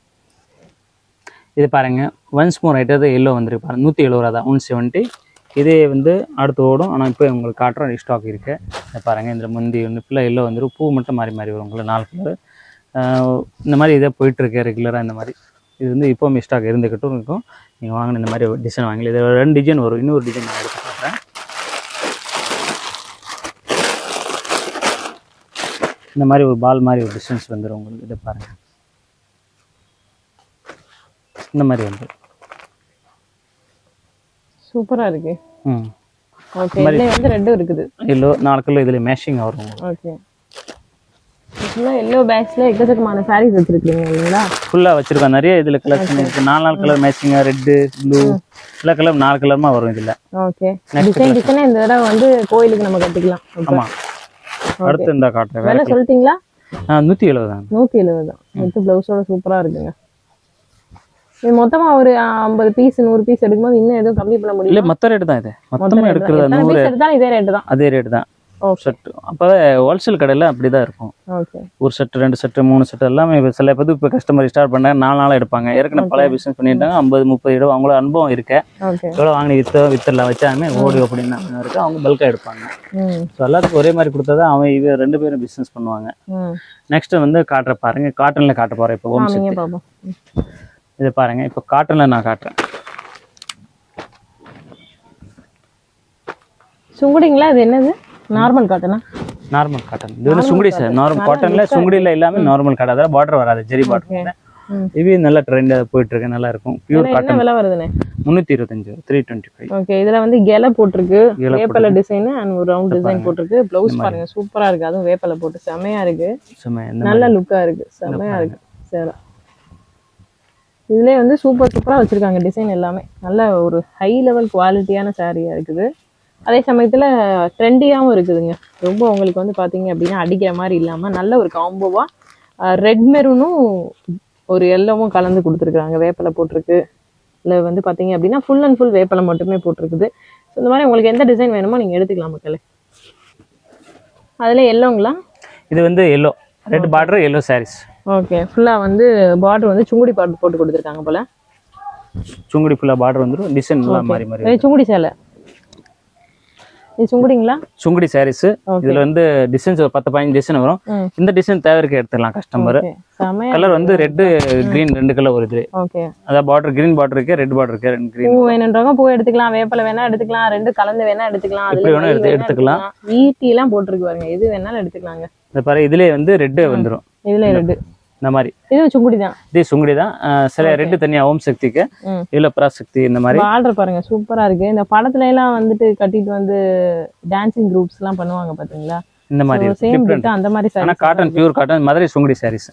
இது பாருங்க. ஒன்ஸ் மோர் ஐட்டது எல்லோ வந்துருக்கு பாருங்க. நூற்றி எழுபது ரூபா தான். ஒன் செவன்ட்டி இதே வந்து அடுத்து ஓடும். ஆனால் இப்போ உங்களுக்கு காட்டுறோம் ஸ்டாக் இருக்கு. இதை பாருங்கள் இந்த முந்தி வந்து ஃபுல்லாக எல்லோ வந்துடும் பூ மட்டும் மாறி மாறி வரும். உங்களுக்கு நாலு கலர் இந்த மாதிரி இதே போயிட்டுருக்கேன் ரெகுலராக இந்த மாதிரி. இது வந்து இப்போ ஸ்டாக் இருந்துக்கிட்டும் இருக்கும். நீங்கள் வாங்கின இந்த மாதிரி டிசைன் வாங்கல. இதில் ரெண்டு டிசைன் வரும். இன்னொரு டிசைன் நான் எடுத்து பார்க்குறேன் இந்த மாதிரி ஒரு பால் மாதிரி ஒரு டிஸ்டன்ஸ் வந்துடும் உங்களுக்கு. இதை பாருங்கள் இந்த மாதிரி வந்து. சூப்பரா இருக்கு. ம். ஓகே இதுல வந்து ரெண்டும் இருக்குது. எல்லோ நாலு கிலோ இதில் மேஷிங் வரும். ஓகே. ஃபுல்லாக எல்லோ பேக்ஸ்ல எக்கச்சக்கமான சாரீஸ் வச்சிருக்கீங்க இல்லைங்களா? ஃபுல்லாக வச்சுருக்கோம். நிறைய இதில் கலெக்ஷன் இருக்குது நாலு நாலு கலர் மேட்சிங்காக ரெட்டு ப்ளூ எல்லா கலர் நாலு கலருமா வரும் இதில். ஓகே டிசைன் டிசைனா இந்த தடவை வந்து கோயிலுக்கு நம்ம கட்டிக்கலாம். ஆமாம் அடுத்து இந்த காட்டுறேன் விலை சொல்லிட்டீங்களா? நூற்றி எழுபது தான் நூற்றி எழுபது தான். வித்து ப்ளவுஸோட சூப்பரா இருக்குங்க. மொத்தமா ஒரு ஐம்பது பீஸ் நூறு பீஸ் எடுக்கும்போது இன்னும் எதுவும் கம்மி பண்ண முடியல மொத்த ரேட்டு தான் இது. மொத்தமாக எடுக்கிறது நூறு இதே ரேட்டு தான். அதே ரேட்டு தான். செட்டு அப்போ ஹோல்சேல் கடையில் அப்படி தான் இருக்கும். ஓகே ஒரு செட்டு ரெண்டு செட்டு மூணு செட்டு எல்லாமே இப்போ சில பேர் இப்போ கஸ்டமர் ஸ்டார்ட் பண்ணாங்க நாலு நாளாக எடுப்பாங்க. ஏற்கனவே பழைய பிஸ்னஸ் பண்ணிட்டாங்க. ஐம்பது முப்பது இடம் அவங்களோட அனுபவம் இருக்கு. எவ்வளோ வாங்கி வித்தோ வித்தரலாம் வச்சாமே ஓடி அப்படின்னு இருக்கு. அவங்க பல்காக எடுப்பாங்க. ஸோ எல்லாத்துக்கும் ஒரே மாதிரி கொடுத்தா தான் அவன் இவன் ரெண்டு பேரும் பிஸ்னஸ் பண்ணுவாங்க. நெக்ஸ்ட் வந்து காட்டுற பாருங்க. காட்டனில் காட்ட போகிறேன் இப்போ பாப்போம் இதை பாருங்க இப்போ காட்டனில் நான் காட்டுறேன். சுங்குடிங்களா? இது என்னது? நார்மல் காட்டனா நார்மல் காட்டன் இது வந்து சுங்குடி சார் நார்மல் காட்டன்ல சுங்குடியில் எல்லாமே நார்மல் காட்டன் அதாவது பார்டர் வராது ஜெரி பார்டர். இது நல்ல ட்ரெண்டாக போயிட்டு இருக்கு நல்லா இருக்கும். பியூர் காட்டன் விலை வருதுண்ணே? முந்நூற்றி இருபத்தஞ்சு த்ரீ டுவெண்ட்டி ஃபைவ் ஓகே இதுல வந்து கெலை போட்டிருக்கு. வேப்பலை டிசைன் அண்ட் ஒரு ரவுண்ட் டிசைன் போட்டிருக்கு. ப்ளவுஸ் பாருங்க சூப்பரா இருக்கு. அதுவும் வேப்பலை போட்டு செமையா இருக்கு. நல்ல லுக்கா இருக்கு. செமையா இருக்கு. சரி. இதுலயே வந்து சூப்பர் சூப்பரா வச்சிருக்காங்க டிசைன் எல்லாமே. நல்ல ஒரு ஹை லெவல் குவாலிட்டியான சாரியா இருக்குது. அதே சமயத்துல ட்ரெண்டியாவும் இருக்குதுங்க. ரொம்ப உங்களுக்கு வந்து பாத்தீங்க அப்படின்னா அடிக்கிற மாதிரி இல்லாம நல்ல ஒரு காம்போவா ரெட் மெரூனும் ஒரு எல்லோவும் கலந்து கொடுத்துருக்காங்க வேப்பலை போட்டிருக்கு. இல்லை வந்து பாத்தீங்க அப்படின்னா ஃபுல் அண்ட் ஃபுல் வேப்பலை மட்டுமே போட்டிருக்குது. ஸோ இந்த மாதிரி உங்களுக்கு எந்த டிசைன் வேணுமோ நீங்க எடுத்துக்கலாம் மக்களே. அதுல எல்லோங்களா இது வந்து yellow red border yellow sarees okay ஃபுல்லா வந்து பார்டர் வந்து சுங்குடி பார்டர் போட்டு கொடுத்துருக்காங்க போல. சுங்குடி ஃபுல்லாக பார்டர் வந்துடும் டிசைன் எல்லாம் மாறி மாறி இது சுங்குடி சேலை. இது சுங்குடிங்களா? சுங்குடி சாரீஸ் இதுல வந்து டிசைன்ஸ் ஒரு பத்து பதினஞ்சு டிசைன் வரும். இந்த டிசைன் தேவைக்கு எடுத்துக்கலாம் கஸ்டமர் கலர் வந்து ரெட்டு கிரீன் ரெண்டு கலர் வருது ஓகே அதான் பார்டர் கிரீன் பார்டர் இருக்கு ரெட் பார்டர் இருக்கு ரெண்டு பூ கிரீன் வேணுன்றவங்க பூ எடுத்துக்கலாம் வேப்பலை வேணா எடுத்துக்கலாம் ரெண்டு கலந்து வேணா எடுத்துக்கலாம் எப்படி வேணா எடுத்து- எடுத்துக்கலாம். ஈட்டி எல்லாம் போட்டிருக்கு பாருங்க எது வேணாலும் எடுத்துக்கலாங்க. இந்த பாரு இதுலயே வந்து ரெட்டு வந்துடும் இதுல ரெண்டு இந்த மாதிரி. இது சுங்குடி தான். இதே சுங்குடி தான். சில ரெட்டு தனியா ஓம் சக்திக்கு ம். இதுல பராசக்தி இந்த மாதிரி. பார்டர் பாருங்க சூப்பரா இருக்கு. இந்த படத்துல எல்லாம் வந்துட்டு கட்டிட்டு வந்து டான்சிங் குரூப்ஸ் எல்லாம் பண்ணுவாங்க பாத்தீங்களா? இந்த மாதிரி அந்த மாதிரி ஆனா cotton pure cotton Madurai Sungudi sarees.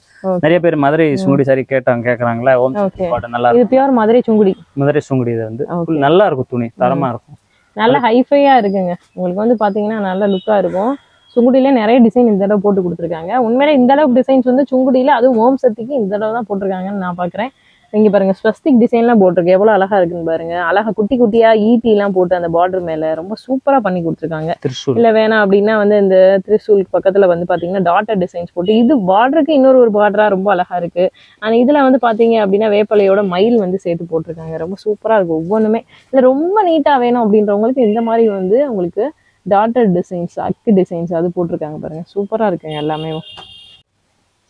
நிறைய பேர் மதுரை சுங்குடி சாரி கேட்டாங்க கேக்குறாங்களா ஓம். காட்டன் நல்லா இது பியூர் மதுரை சுங்குடி. மதுரை சுங்குடி இது வந்து. நல்லா இருக்கும் துணி தரமா இருக்கும். நல்ல ஹைஃபையா இருக்குங்க. உங்களுக்கு வந்து பாத்தீங்கன்னா நல்ல லுக்கா இருக்கும். சுங்குடியில நிறைய டிசைன் இந்த தடவை போட்டு கொடுத்துருக்காங்க. உண்மையிலே இந்த அளவுக்கு டிசைன்ஸ் வந்து சுங்குடியில அதுவும் ஓம் சக்திக்கு இந்த தடவை தான் போட்டிருக்காங்கன்னு நான் பாக்குறேன் இங்க பாருங்க ஸ்வஸ்திக் டிசைன்லாம் போட்டிருக்கு. எவ்வளவு அழகா இருக்குன்னு பாருங்க. அழகா குட்டி குட்டியா ஈட்டி எல்லாம் போட்டு அந்த பார்டர் மேல ரொம்ப சூப்பரா பண்ணி கொடுத்துருக்காங்க. இல்ல வேணாம் அப்படின்னா வந்து இந்த திரிசூல் பக்கத்துல வந்து பாத்தீங்கன்னா டாட்டர் டிசைன்ஸ் போட்டு இது பார்டருக்கு இன்னொரு ஒரு பார்டரா ரொம்ப அழகா இருக்கு. ஆனா இதுல வந்து பாத்தீங்க அப்படின்னா வேப்பலையோட மயில் வந்து சேர்த்து போட்டிருக்காங்க. ரொம்ப சூப்பரா இருக்கு ஒவ்வொன்றுமே இல்ல ரொம்ப நீட்டா வேணும் அப்படின்றவங்களுக்கு இந்த மாதிரி வந்து உங்களுக்கு டாட்டர் டிசைன்ஸ் அக்கு டிசைன்ஸ் அது போட்டிருக்காங்க பாருங்க. சூப்பரா இருக்குங்க எல்லாமே.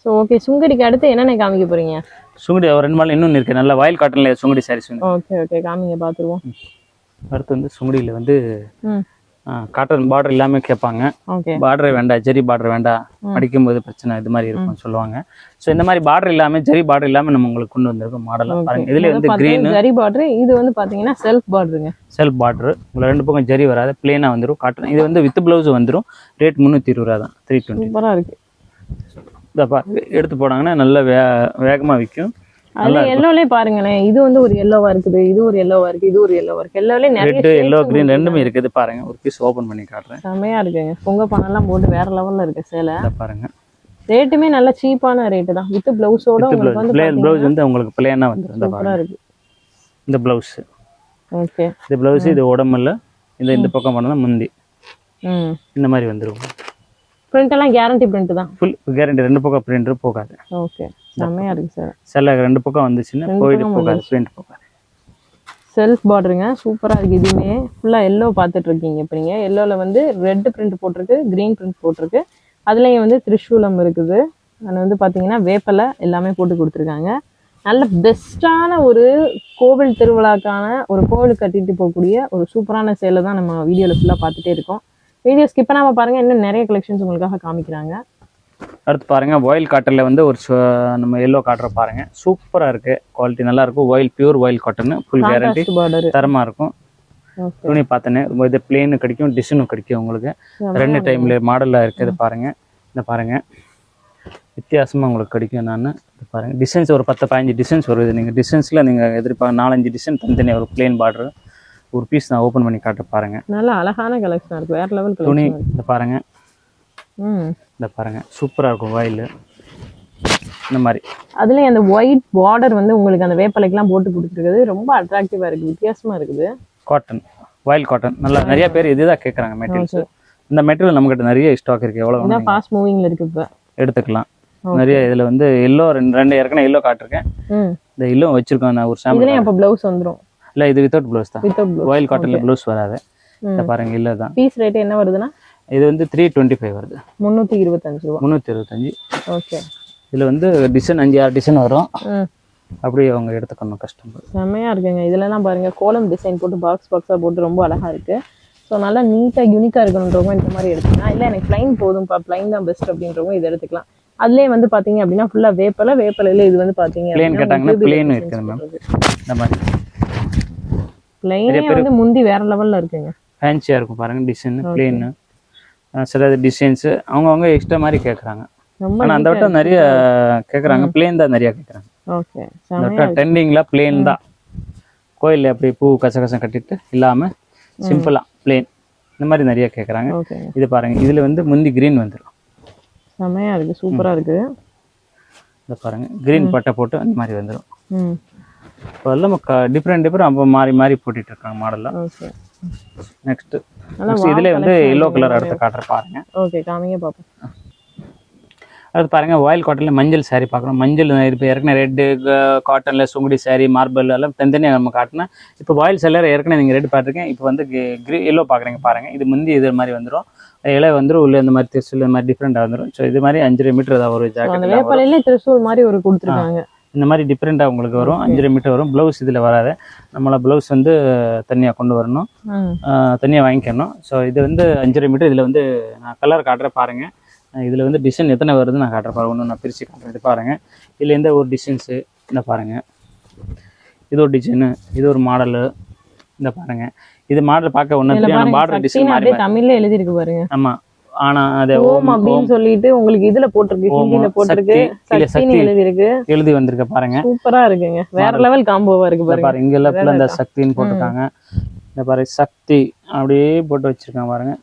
ஸோ ஓகே சுங்கடிக்கு அடுத்து என்னென்ன காமிக்க போறீங்க? சுங்குடி ஒரு ரெண்டு மாடல் இன்னொன்று இருக்கு. நல்ல வயல் காட்டன்ல சுங்குடி சாரீஸ் ஓகே ஓகே காமிங்க பாத்துருவோம். அடுத்து வந்து சுங்குடியில வந்து காட்டன் பார்டர் எல்லாமே கேட்பாங்க. பார்டர் வேண்டாம் ஜெரி பார்டர் வேண்டாம். அடிக்கும்போது பிரச்சனை இது மாதிரி இருக்கும்னு சொல்லுவாங்க. ஸோ இந்த மாதிரி பார்டர் இல்லாம ஜெரி பார்டர் இல்லாம நம்ம உங்களுக்கு கொண்டு வந்திருக்கோம் மாடலாக பாருங்க இதுல வந்து கிரீன் ஜரி பார்டர் இது வந்து பாத்தீங்கன்னா செல்ஃப் பார்டருங்க செல்ஃப் பார்டர் உங்களுக்கு ரெண்டு பக்கம் ஜெரி வராது பிளேனா வந்துடும் காட்டன் இது வந்து வித் பிளவுஸ் வந்துடும் ரேட் முந்நூற்றி இருபது ரூபா தான் த்ரீ டுவெண்ட்டி இருக்கு. இந்த பா எடுத்து போனாங்கன்னா நல்ல வே வேகமாக விற்கும். அதுல எல்லோலே பாருங்களேன். இது வந்து ஒரு எல்லோவா இருக்குது. இது ஒரு எல்லோவா இருக்கு இது ஒரு எல்லோவா இருக்கு எல்லோலே நிறைய எல்லோ கிரீன் ரெண்டுமே இருக்குது. பாருங்க ஒரு பீஸ் ஓப்பன் பண்ணி காட்டுறேன். செமையா இருக்குங்க பொங்க பணம்லாம் போட்டு வேற லெவல்ல இருக்கு சேலை. பாருங்க. ரேட்டுமே நல்ல சீப்பான ரேட்டு தான். வித் பிளவுஸோட உங்களுக்கு வந்து பிளேன் ப்ளவுஸ் வந்து உங்களுக்கு சூப்பரா பாருங்க. இருக்கு. இந்த ப்ளவுஸ் ஓகே இந்த ப்ளவுஸ் இது உடம்புல. இந்த இந்த பக்கம் பண்ணால் முந்தி. ம். இந்த மாதிரி வந்துடும் பிரிண்ட் எல்லாம் கேரண்டி பிரிண்ட் தான். ஃபுல் கேரண்டி ரெண்டு பக்கம் பிரிண்டர் போகாது. ஓகே செமையா இருக்கு சார் சில ரெண்டு பக்கம் வந்துச்சுன்னா போயிட்டு போகாது பிரிண்ட் போகாது. செல்ஃப் பார்டருங்க சூப்பரா இருக்கு இதுவுமே. ஃபுல்லா எல்லோ பார்த்துட்டு இருக்கீங்க இப்போ நீங்க. எல்லோல வந்து ரெட் பிரிண்ட் போட்டிருக்கு கிரீன் பிரிண்ட் போட்டிருக்கு. அதுலயும் வந்து திரிசூலம் இருக்குது. அது வந்து பாத்தீங்கன்னா வேப்பலை எல்லாமே போட்டு கொடுத்துருக்காங்க. நல்ல பெஸ்ட்டான ஒரு கோவில் திருவிழாக்கான ஒரு கோவில் கட்டிட்டு போகக்கூடிய ஒரு சூப்பரான சேலை தான் நம்ம வீடியோவில் ஃபுல்லாக பார்த்துட்டே இருக்கோம். வீடியோ ஸ்கிப் பண்ணாமல் பாருங்க இன்னும் நிறைய கலெக்ஷன்ஸ் உங்களுக்காக காமிக்கிறாங்க. அடுத்து பாருங்க ஒயில் காட்டனில் வந்து ஒரு நம்ம எல்லோ காட்டுற பாருங்க. சூப்பரா இருக்கு. குவாலிட்டி நல்லா இருக்கும் voile pure voile cotton full guarantee contrast border தரமா இருக்கும். துணி பார்த்தனே ரொம்ப இது பிளேனு கிடைக்கும் டிசைனும் கிடைக்கும் உங்களுக்கு. ரெண்டு டைம்ல மாடல்ல இருக்குது பாருங்க. இந்த பாருங்க. வித்தியாசமா உங்களுக்கு கிடைக்கும் நான். இது பாருங்க. டிசைன்ஸ் ஒரு பத்து பதினஞ்சு டிசைன்ஸ் வருது. நீங்க டிசைன்ஸ்ல நீங்க எதிர்பார்க்க நாலஞ்சு டிசைன் தனித்தனியாக ஒரு பிளேன் பார்டர் ஒரு பீஸ் நான் ஓப்பன் பண்ணி காட்ட பாருங்க. நல்ல அழகான கலெக்ஷன் இருக்கு. வேற லெவல் துணி இந்த பாருங்க. ம் இந்த பாருங்க சூப்பரா இருக்கும் வயல். இந்த மாதிரி. அதுலயும் அந்த ஒயிட் பார்டர் வந்து உங்களுக்கு அந்த வேப்பலைக்கெல்லாம் போட்டு கொடுத்துருக்குது. ரொம்ப அட்ராக்டிவா இருக்கு வித்தியாசமா இருக்குது. காட்டன் வயல் காட்டன் நல்லா நிறைய பேர் இதுதான் கேட்குறாங்க மெட்டீரியல்ஸ் இந்த மெட்டீரியல் நம்மகிட்ட நிறைய ஸ்டாக் இருக்கு. எவ்வளோ ஃபாஸ்ட் மூவிங்ல இருக்கு இப்ப. எடுத்துக்கலாம். நிறைய இதுல வந்து எல்லோ ரெண்டு ரெண்டு ஏற்கனவே எல்லோ காட்டிருக்கேன். இந்த எல்லோ வச்சிருக்கோம் நான் ஒரு சாம்பிள் அப்ப பிளவுஸ் வந்துரும். இல்ல இது வித்தவுட் ப்ளவுஸ் தான். வித்தவுட் ஒயில் காட்டன்ல ப்ளவுஸ் வராது. இந்த பாருங்க இல்ல தான் பீஸ் ரேட் என்ன வருதுன்னா? இது வந்து த்ரீ டுவெண்ட்டி ஃபைவ் வருது. முந்நூத்தி இருபத்தஞ்சு ரூபா. முந்நூற்றி இருபத்தஞ்சி. ஓகே. இதுல வந்து டிசைன் அஞ்சு ஆறு டிசைன் வரும். அப்படியே அவங்க எடுத்துக்கணும் கஸ்டமர் செம்மையா இருக்குங்க. இதுலலாம் பாருங்க கோலம் டிசைன் போட்டு பாக்ஸ் பாக்ஸா போட்டு ரொம்ப அழகா இருக்கு. ஸோ நல்லா நீட்டாக யூனிக்காக இருக்கணுன்றவங்க இந்த மாதிரி எடுத்துக்கலாம். இல்லை எனக்கு ப்ளைன் போதும்ப்பா ப்ளைன் தான் பெஸ்ட் அப்படின்றவங்க இதை எடுத்துக்கலாம். அதுலேயே வந்து பார்த்தீங்க அப்படின்னா ஃபுல்லாக வேப்பலை வேப்பலையில் இது வந்து பார்த்தீங்க பிளேன் கேட்டாங்கன்னா பிளேன் இருக்குது மேம் இந்த மாதிரி. ப்ளைனே வந்து முந்தி வேற லெவலில் இருக்குங்க. ஃபேன்சியாக இருக்கும் பாருங்க டிசைன் பிளேனு சில டிசைன்ஸு அவங்கவுங்க எக்ஸ்ட்ரா மாதிரி கேட்குறாங்க ரொம்ப ஆனா அந்த வட்டம் நிறைய கேட்குறாங்க பிளேன் தான் நிறைய கேட்குறாங்க ஓகே இந்த வட்டம் ட்ரெண்டிங்கில் பிளேன் தான். கோயிலில் அப்படி பூ கசகசம் கட்டிட்டு இல்லாம சிம்பிளா பிளேன் இந்த மாதிரி நிறைய கேட்குறாங்க இது பாருங்க இதுல வந்து முந்தி கிரீன் வந்துடும் செம்மையா இருக்கு சூப்பரா இருக்கு. இதை பாருங்க கிரீன் பட்டை போட்டு அந்த மாதிரி வந்துடும் இப்போ எல்லாம் டிஃப்ரெண்ட் டிஃப்ரெண்ட் அப்போ மாறி மாறி போட்டுட்டு இருக்காங்க மாடல்லாம் ஓகே. நெக்ஸ்ட் இதுல வந்து எல்லோ கலர் அடுத்து காட்டுற பாருங்க. ஓகே காமிங்க பார்ப்போம் அடுத்து பாருங்க ஆயில் காட்டனில் மஞ்சள் saree பார்க்குறோம் மஞ்சள் இப்போ ஏற்கனவே ரெட்டு காட்டனில் சுங்குடி saree மார்பிள் எல்லாம் தனித்தனியாக நம்ம காட்டினா இப்போ ஆயில் செல்லர் ஏற்கனவே நீங்கள் ரெட் பார்த்துருக்கேன் இப்போ வந்து கிரீ எல்லோ பார்க்குறீங்க பாருங்க. இது முந்தி இது மாதிரி வந்துடும் இலை வந்துடும் உள்ள இந்த மாதிரி திருசல் இந்த மாதிரி டிஃப்ரெண்டாக வந்துடும் ஸோ இது மாதிரி அஞ்சரை மீட்டர் தான் ஒரு ஜாக்கெட் திருசூல் மாதிரி ஒரு கொடுத்துருக்காங்க. இந்த மாதிரி டிஃப்ரெண்ட்டாக உங்களுக்கு வரும். அஞ்சரை மீட்டர் வரும். ப்ளவுஸ் இதில் வராது. நம்மள ப்ளவுஸ் வந்து தனியாக கொண்டு வரணும். தனியாக வாங்கிக்கணும். ஸோ இது வந்து அஞ்சரை மீட்டர் இதில் வந்து நான் கலர் காட்டுறேன் பாருங்கள் இதில் வந்து டிசைன் எத்தனை வருது நான் காட்டுறேன் பாருங்க. ஒன்று நான் பிரித்து காட்டுறேன். இது பாருங்கள் இதில் எந்த ஒரு டிசைன்ஸு இந்த பாருங்கள் இது ஒரு டிசைனு இது ஒரு மாடலு இந்த பாருங்கள் இது மாடல் பார்க்க ஒன்று பார்டர் டிசைன் தமிழ்ல எழுதிருக்கு பாருங்க. ஆமாம் ஆனால் அது ஓம் அப்படின்னு சொல்லிட்டு உங்களுக்கு இதுல போட்டிருக்கு ஹிந்தில போட்டிருக்கு சக்தி, சக்தி. எழுதிருக்கு எழுதி வந்திருக்க பாருங்க. சூப்பரா இருக்குங்க. வேற லெவல் காம்போவா இருக்கு பாருங்க. இங்க லெஃப்ட்ல இந்த இருக்கா? சக்தின்னு போட்டிருக்காங்க. இந்த பாருங்க சக்தி அப்படியே போட்டு வச்சிருக்காங்க பாருங்க.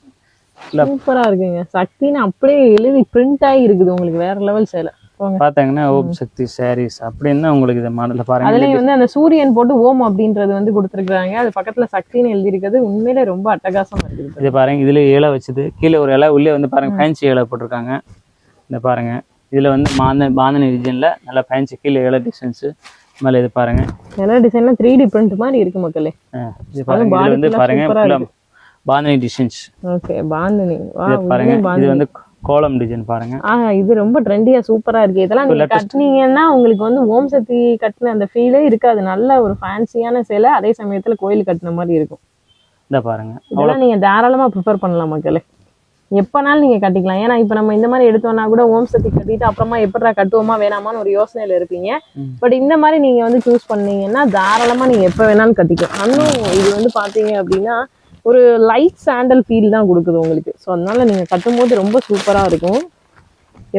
சூப்பரா இருக்குங்க. சக்தின்னு அப்படியே எழுதி பிரிண்ட் ஆகி இருக்குது உங்களுக்கு வேற லெவல் சேலை பாத்தாங்கன்னா ஓம் சக்தி சாரீஸ் அப்படின்னு உங்களுக்கு இந்த மாடல பாருங்க. அதுலயும் வந்து அந்த சூரியன் போட்டு ஓம் அப்படின்றது வந்து கொடுத்துருக்காங்க அது பக்கத்துல சக்தின்னு எழுதி இருக்கிறது உண்மையிலே ரொம்ப அட்டகாசமா இருக்குது. இது பாருங்க இதுல இலை வச்சது. கீழே ஒரு இலை உள்ளே வந்து பாருங்க ஃபேன்சி இலை போட்டிருக்காங்க. இந்த பாருங்க. இதுல வந்து மாந்த பாந்தனி டிசைன்ல நல்லா ஃபேன்சி கீழே இலை டிசைன்ஸ் மேல இது பாருங்க. எல்லா டிசைன்லாம் த்ரீ டி பிரிண்ட் மாதிரி இருக்கு மக்களே. இது பாருங்க. இதுல வந்து பாருங்க பாந்தனி டிசைன்ஸ் ஓகே பாந்தினி. இது பாருங்க. இது வந்து கோலம் டிசைன் பாருங்க. ஆ இது ரொம்ப ட்ரெண்டியா சூப்பரா இருக்கு. இதெல்லாம் நீங்க கட்டினீங்கன்னா உங்களுக்கு வந்து ஓம் சக்தி கட்டின அந்த ஃபீலே இருக்காது. நல்ல ஒரு ஃபேன்சியான சேலை அதே சமயத்துல கோயில் கட்டின மாதிரி இருக்கும். இந்த பாருங்க. இதெல்லாம் நீங்க தாராளமா ப்ரிஃபர் பண்ணலாம் மக்களே. எப்பனாலும் நீங்க கட்டிக்கலாம். ஏன்னா இப்ப நம்ம இந்த மாதிரி எடுத்தோம்னா கூட ஓம் சக்தி கட்டிட்டு அப்புறமா எப்படிடா கட்டுவோமா வேணாமான்னு ஒரு யோசனையில இருப்பீங்க. பட் இந்த மாதிரி நீங்க வந்து சூஸ் பண்ணீங்கன்னா தாராளமா நீங்க எப்ப வேணாலும் கட்டிக்கலாம். இன்னும் இது வந்து பாத்தீங்க அப்படின்னா ஒரு லைட் சாண்டல் ஃபீல் தான் கொடுக்குது உங்களுக்கு. ஸோ அதனால நீங்க கட்டும்போது ரொம்ப சூப்பரா இருக்கும்.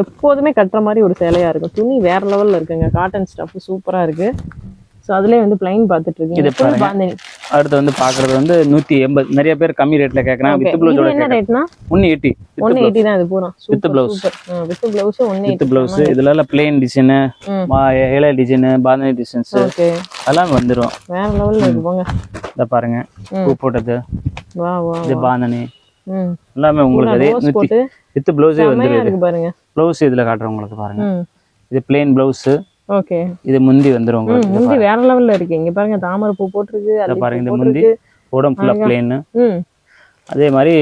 எப்போதுமே கட்டுற மாதிரி ஒரு சேலையா இருக்கும். துணி வேற லெவல்ல இருக்குங்க. காட்டன் ஸ்டஃப் சூப்பரா இருக்கு. ஸோ அதுலயே வந்து பிளைன் பார்த்துட்டு இது. பாந்தினி அடுத்து வந்து பாக்குறது வந்து நூத்தி எண்பது நிறைய பேர் கம்மி ரேட்ல கேக்குறாங்க. Okay. வித் இது ப்ளவுஸோட என்ன ரேட்னா ஒன்னு எயிட்டி ஒன் எயிட்டி தான் இது பூரா. blouse. Super with blouse one with blouse இதுல எல்லாம் பிளெயின் டிசைனு. ஏழை டிசைனு பாந்தனி டிசைன்ஸ் அதெல்லாம் வந்துடும் வேற லெவல்ல இருக்கு போங்க. இந்த பாருங்க. பூ போட்டது. இது பாந்தனி எல்லாமே உங்களுக்கு அதே வித் பிளவுஸே வந்துருது. பாருங்க. பிளவுஸ் இதுல காட்டுறேன் உங்களுக்கு பாருங்க. இது பிளெயின் பிளவுஸ் ஓகே. இது முந்தி வந்துரும் உங்களுக்கு. முந்தி வேற லெவல்ல இருக்கு. இங்க பாருங்க தாமரை பூ போட்டிருக்கு அல்லி பாருங்க இந்த முந்தி. உடம்பு ஃபுல்லா பிளெயின் ம். அதே மாதிரி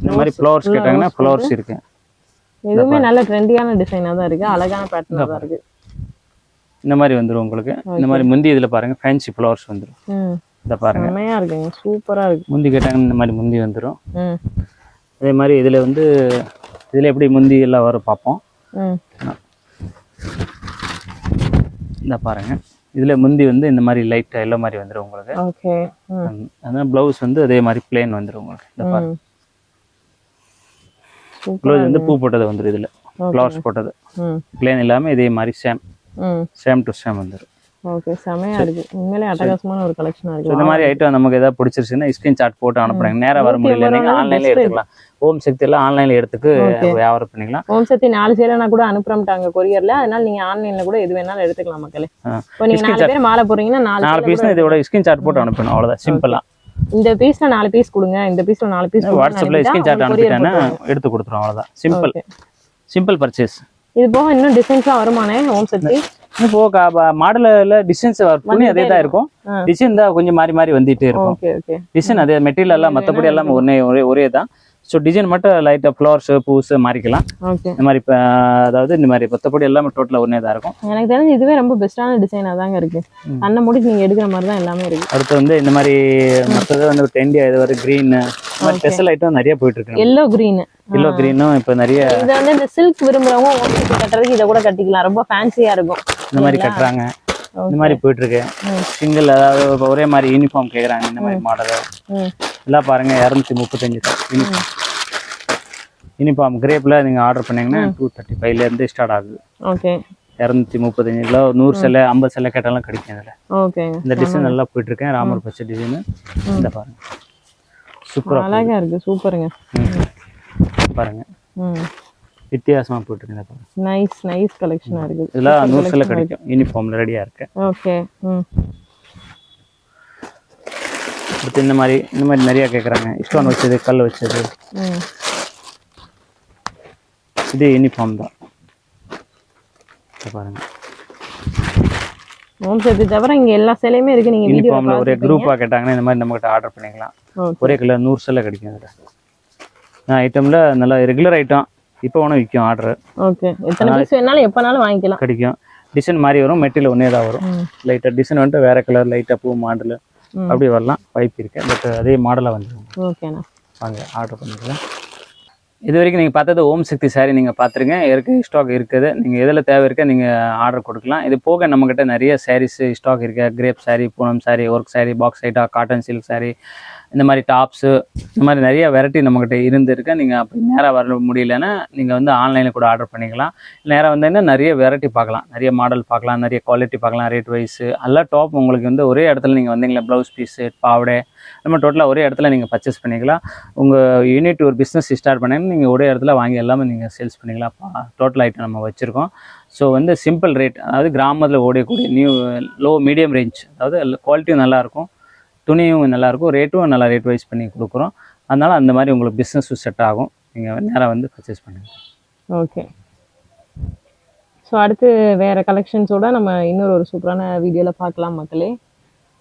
இந்த மாதிரி ஃப்ளவர்ஸ் கேட்டாங்கன்னா ஃப்ளவர்ஸ் இருக்கு. எதுவுமே நல்ல ட்ரெண்டியான டிசைனா தான் இருக்கு. அழகான பேட்டர்னா தான் இருக்கு. இந்த மாதிரி வந்துரும் உங்களுக்கு. இந்த மாதிரி முந்தி இதுல பாருங்க ஃபேன்சி ஃப்ளவர்ஸ் வந்துரும். இதை பாருங்க. செமையா இருக்குங்க. சூப்பரா இருக்கு. முந்தி கேட்டாங்கன்னா இந்த மாதிரி முந்தி வந்துரும். ம். அதே மாதிரி இதில் வந்து இதில் எப்படி முந்தி எல்லாம் வரும் பார்ப்போம் இந்த பாருங்க. இதில் முந்தி வந்து இந்த மாதிரி லைட் எல்லாம் மாதிரி வந்துடும் உங்களுக்கு. ஓகே. ம். அதான் ப்ளவுஸ் வந்து அதே மாதிரி பிளேன் வந்துடும் உங்களுக்கு. இந்த பாருங்க. ப்ளவுஸ் வந்து பூ போட்டது வந்துடும் இதில். ஃப்ளவர்ஸ் போட்டது. பிளேன் இல்லாமல் இதே மாதிரி சேம் சேம் டு சேம் வந்துடும் ஓகே செமையா இருக்கு. உண்மையிலே அட்டகாசமான ஒரு கலெக்ஷனா இருக்கு. இந்த மாதிரி ஐட்டம் நமக்கு ஏதாவது பிடிச்சிருச்சுன்னா ஸ்கிரீன் சாட் போட்டு அனுப்புறாங்க. நேரா வர முடியல. நீங்கள் ஆன்லைன்ல எடுத்துக்கலாம். ஓம் சக்தி எல்லாம் ஆன்லைன்ல எடுத்துக்கு வியாபாரம் பண்ணிக்கலாம். ஓம் சக்தி நாலு சேலை நான் கூட அனுப்புறோம்ட்டாங்க கொரியர்ல அதனால நீங்க ஆன்லைன்ல கூட எது வேணாலும் எடுத்துக்கலாம் மக்களே. இப்போ நீங்க நாலு பேர் மாலை போறீங்கன்னா நாலு நாலு இதோட ஸ்கிரீன் சாட் போட்டு அனுப்பணும். அவ்வளோதான் சிம்பிளா இந்த பீஸ்ல நாலு பீஸ் கொடுங்க. இந்த பீஸ்ல நாலு பீஸ் வாட்ஸ்அப்ல ஸ்கிரீன் சாட் அனுப்பிட்டேன்னா எடுத்து கொடுத்துரும். அவ்வளோதான் சிம்பிள் சிம்பிள் பர்ச்சேஸ் இது போக இன்னும் டிசைன்ஸ்லாம் வருமானே ஓம் சக்தி. இப்போ மாடலில் டிசைன்ஸ் துணி அதே தான் இருக்கும். டிசைன் தான் கொஞ்சம் மாறி மாறி வந்துட்டே இருக்கும். டிசைன் அதே மெட்டீரியல் எல்லாம் மற்றபடி எல்லாம் ஒரே ஒரே ஒரே தான் ஸோ டிசைன் மட்டும் லைட்டாக ஃப்ளவர்ஸ் பூஸ் மாறிக்கலாம். இந்த மாதிரி இப்போ அதாவது இந்த மாதிரி மற்றபடி எல்லாமே டோட்டலாக ஒன்றே தான் இருக்கும். எனக்கு தெரிஞ்சு இதுவே ரொம்ப பெஸ்டான டிசைனா தாங்க இருக்கு. அண்ணன் முடிக்கு நீங்க எடுக்கிற மாதிரி தான் எல்லாமே இருக்கு. அடுத்து வந்து இந்த மாதிரி மற்றது வந்து ட்ரெண்டியா இது ஒரு க்ரீன் ஸ்பெஷல் ஐட்டம் நிறைய போயிட்டு இருக்கு. எல்லோ கிரீன் எல்லோ க்ரீனும் இப்போ நிறைய இதை வந்து இந்த சில்க் விரும்புறவங்க கட்டுறதுக்கு இதை கூட கட்டிக்கலாம். ரொம்ப ஃபேன்சியா இருக்கும். இந்த மாதிரி கட்டுறாங்க. இந்த மாதிரி போயிட்டு இருக்கு. சிங்கிள் அதாவது ஒரே மாதிரி யூனிஃபார்ம் கேக்குறாங்க. இந்த மாதிரி மாடல் எல்லாம் பாருங்க இரநூத்தி முப்பத்தஞ்சு யூனிஃபார்ம் யூனிஃபார்ம் கிரேப்ல நீங்க ஆர்டர் பண்ணீங்கன்னா டூ தேர்ட்டி ஃபைவ்ல இருந்து ஸ்டார்ட் ஆகுது. ஓகே இரநூத்தி முப்பத்தஞ்சு கிலோ நூறு சிலை ஐம்பது சிலை கேட்டாலும் கிடைக்கும் இதுல. ஓகேங்க இந்த டிசைன் நல்லா போயிட்டு இருக்கேன் ராமர் பச்சை டிசைன் இந்த பாருங்க. சூப்பரா அழகா இருக்கு. சூப்பருங்க. பாருங்க. ம். வித்தியாசமா போயிட்டு இருக்கு இந்த பாருங்க. நைஸ் நைஸ் கலெக்ஷனா இருக்கு. இதெல்லாம் நூறு சிலை கிடைக்கும். யூனிஃபார்ம்ல ரெடியா இருக்கு. ஓகே ம். அடுத்து இந்த மாதிரி இந்த மாதிரி நிறைய கேக்குறாங்க. ஸ்டோன் வச்சது கல் வச்சது. இது யூனிஃபார்ம் தான். பாருங்க. ஓம் தவிர இங்க எல்லா சேலையுமே இருக்கு. நீங்க யூனிஃபார்ம்ல ஒரே குரூப்பாக கேட்டாங்கன்னா இந்த மாதிரி நம்மகிட்ட ஆர்டர் பண்ணிக்கலாம். ஒரே கலர் நூறு செல்ல கிடைக்கும் இதில். ஐட்டமில் நல்லா ரெகுலர் ஐட்டம் இப்போ வேணும் விற்கும் ஆர்டர் ஓகே. எத்தனை பீஸ் வேணாலும் எப்பனாலும் வாங்கிக்கலாம். கிடைக்கும். டிசைன் மாதிரி வரும் மெட்டீரியல் ஒன்றே தான் வரும். லைட்டாக டிசைன் வந்துட்டு வேறு கலர் லைட்டாக பூ மாடல். அப்படி வரலாம். வாய்ப்பு இருக்கு. பட் அதே மாடலாக வந்துடும் ஓகேண்ணா. வாங்க ஆர்டர் பண்ணிக்கலாம். இது வரைக்கும் நீங்கள் பார்த்தது ஓம் சக்தி saree நீங்கள் பார்த்துருங்க. இருக்கு ஸ்டாக் இருக்குது. நீங்கள் எதில் தேவை இருக்க நீங்கள் ஆர்டர் கொடுக்கலாம். இது போக நம்மக்கிட்ட நிறைய சாரீஸ் ஸ்டாக் இருக்கு. Crepe saree Poonam saree work saree box ஐட்டா cotton silk saree இந்த மாதிரி டாப்ஸு இந்த மாதிரி நிறைய வெரைட்டி நம்மக்கிட்ட இருந்துருக்கு. நீங்கள் அப்படி நேராக வர முடியலன்னா நீங்கள் வந்து ஆன்லைனில் கூட ஆர்டர் பண்ணிக்கலாம். நேராக வந்தீங்கன்னா நிறைய வெரைட்டி பார்க்கலாம். நிறைய மாடல் பார்க்கலாம் நிறைய குவாலிட்டி பார்க்கலாம் ரேட் வைஸ் எல்லாம் டாப் உங்களுக்கு வந்து ஒரே இடத்துல நீங்கள் வந்தீங்களா? ப்ளவுஸ் பீஸு பாவடை நம்ம டோட்டலாக ஒரே இடத்துல நீங்கள் பர்ச்சேஸ் பண்ணிக்கலாம். உங்கள் யூனிட் ஒரு பிஸ்னஸ் ஸ்டார்ட் பண்ணிங்கன்னா நீங்கள் ஒரே இடத்துல வாங்கி எல்லாமே நீங்கள் சேல்ஸ் பண்ணிக்கலாம். டோட்டல் ஐட்டம் நம்ம வச்சுருக்கோம். ஸோ வந்து சிம்பிள் ரேட் அதாவது கிராமத்தில் ஓடக்கூடிய நியூ லோ மீடியம் ரேஞ்ச் அதாவது குவாலிட்டியும் நல்லாயிருக்கும் துணியும் நல்லாயிருக்கும் ரேட்டும் நல்லா ரேட் வைஸ் பண்ணி கொடுக்குறோம். அதனால் அந்த மாதிரி உங்களுக்கு பிஸ்னஸும் செட் ஆகும். நீங்கள் நேராக வந்து பர்ச்சேஸ் பண்ணுங்கள் ஓகே ஸோ அடுத்து வேறு கலெக்ஷன்ஸோட நம்ம இன்னொரு ஒரு சூப்பரான வீடியோவில் பார்க்கலாம் மக்களே.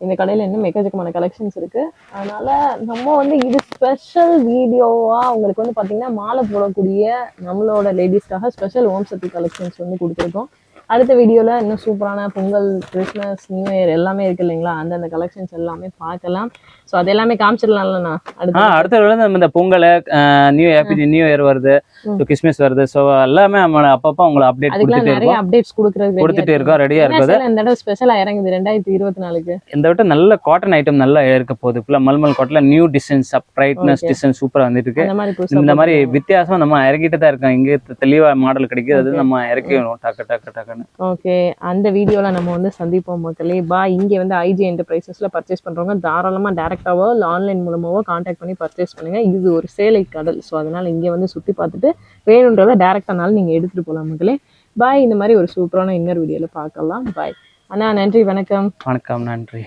இந்த கடையில் இன்னும் எக்கச்சக்கமான கலெக்ஷன்ஸ் இருக்குது அதனால் நம்ம வந்து இது ஸ்பெஷல் வீடியோவாக உங்களுக்கு வந்து பார்த்தீங்கன்னா மாலை போடக்கூடிய நம்மளோட லேடிஸ்க்காக ஸ்பெஷல் ஓம் சக்தி கலெக்ஷன்ஸ் வந்து கொடுத்துருக்கோம். அடுத்த வீடியோவில் இன்னும் சூப்பரான பொங்கல் கிறிஸ்மஸ் நியூ இயர் எல்லாமே இருக்கு இல்லைங்களா? அந்தந்த கலெக்ஷன்ஸ் எல்லாமே பார்க்கலாம். ஸோ அது எல்லாமே காமிச்சிடலாம்லண்ணா. அடுத்து அடுத்த நம்ம இந்த Pongal new happy new year வருது. கிறிஸ்மஸ் வருது. ஸோ எல்லாமே நம்ம அப்பப்போ உங்களை அப்டேட் கொடுத்துட்டே நிறைய இருக்கோம். அப்டேட்ஸ் கொடுக்குறது கொடுத்துட்டே இருக்கோம். ரெடியாக இருக்குது இந்த தடவை ஸ்பெஷலா இறங்குது. ரெண்டாயிரத்தி இருபத்தி நாலுக்கு. இந்த விட்ட நல்ல காட்டன் ஐட்டம் நல்லா இருக்க போகுது. ஃபுல்லாக மல்மல் காட்டில் நியூ டிசைன்ஸ் பிரைட்னஸ். டிசைன் சூப்பராக வந்துட்டு இருக்கு இந்த மாதிரி வித்தியாசமா நம்ம இறக்கிட்டு தான் இருக்கோம். இங்கே தெளிவா மாடல் கிடைக்குது. அது நம்ம இறக்கிடணும் டக்கு டக்கு டக்குன்னு ஓகே அந்த வீடியோல நம்ம வந்து சந்திப்போம் மக்களே. பா இங்க வந்து ஐஜி என்டர்பிரைசஸ்ல பர்ச்சேஸ் பண்றவங்க தாராளமா டேரக்டாவோ இல்லை ஆன்லைன் மூலமாவோ காண்டாக்ட் பண்ணி பர்ச்சேஸ் பண்ணுங்க. இது ஒரு சேலை கடல். ஸோ அதனால இங்க வந்து சுத்தி பார்த்துட்டு வேணுன்றத டேரக்டானாலும் நீங்க எடுத்துட்டு போகலாம் மக்களே. பாய் இந்த மாதிரி ஒரு சூப்பரான இன்னொரு வீடியோல பார்க்கலாம். பாய் அண்ணா நன்றி வணக்கம். வணக்கம் நன்றி.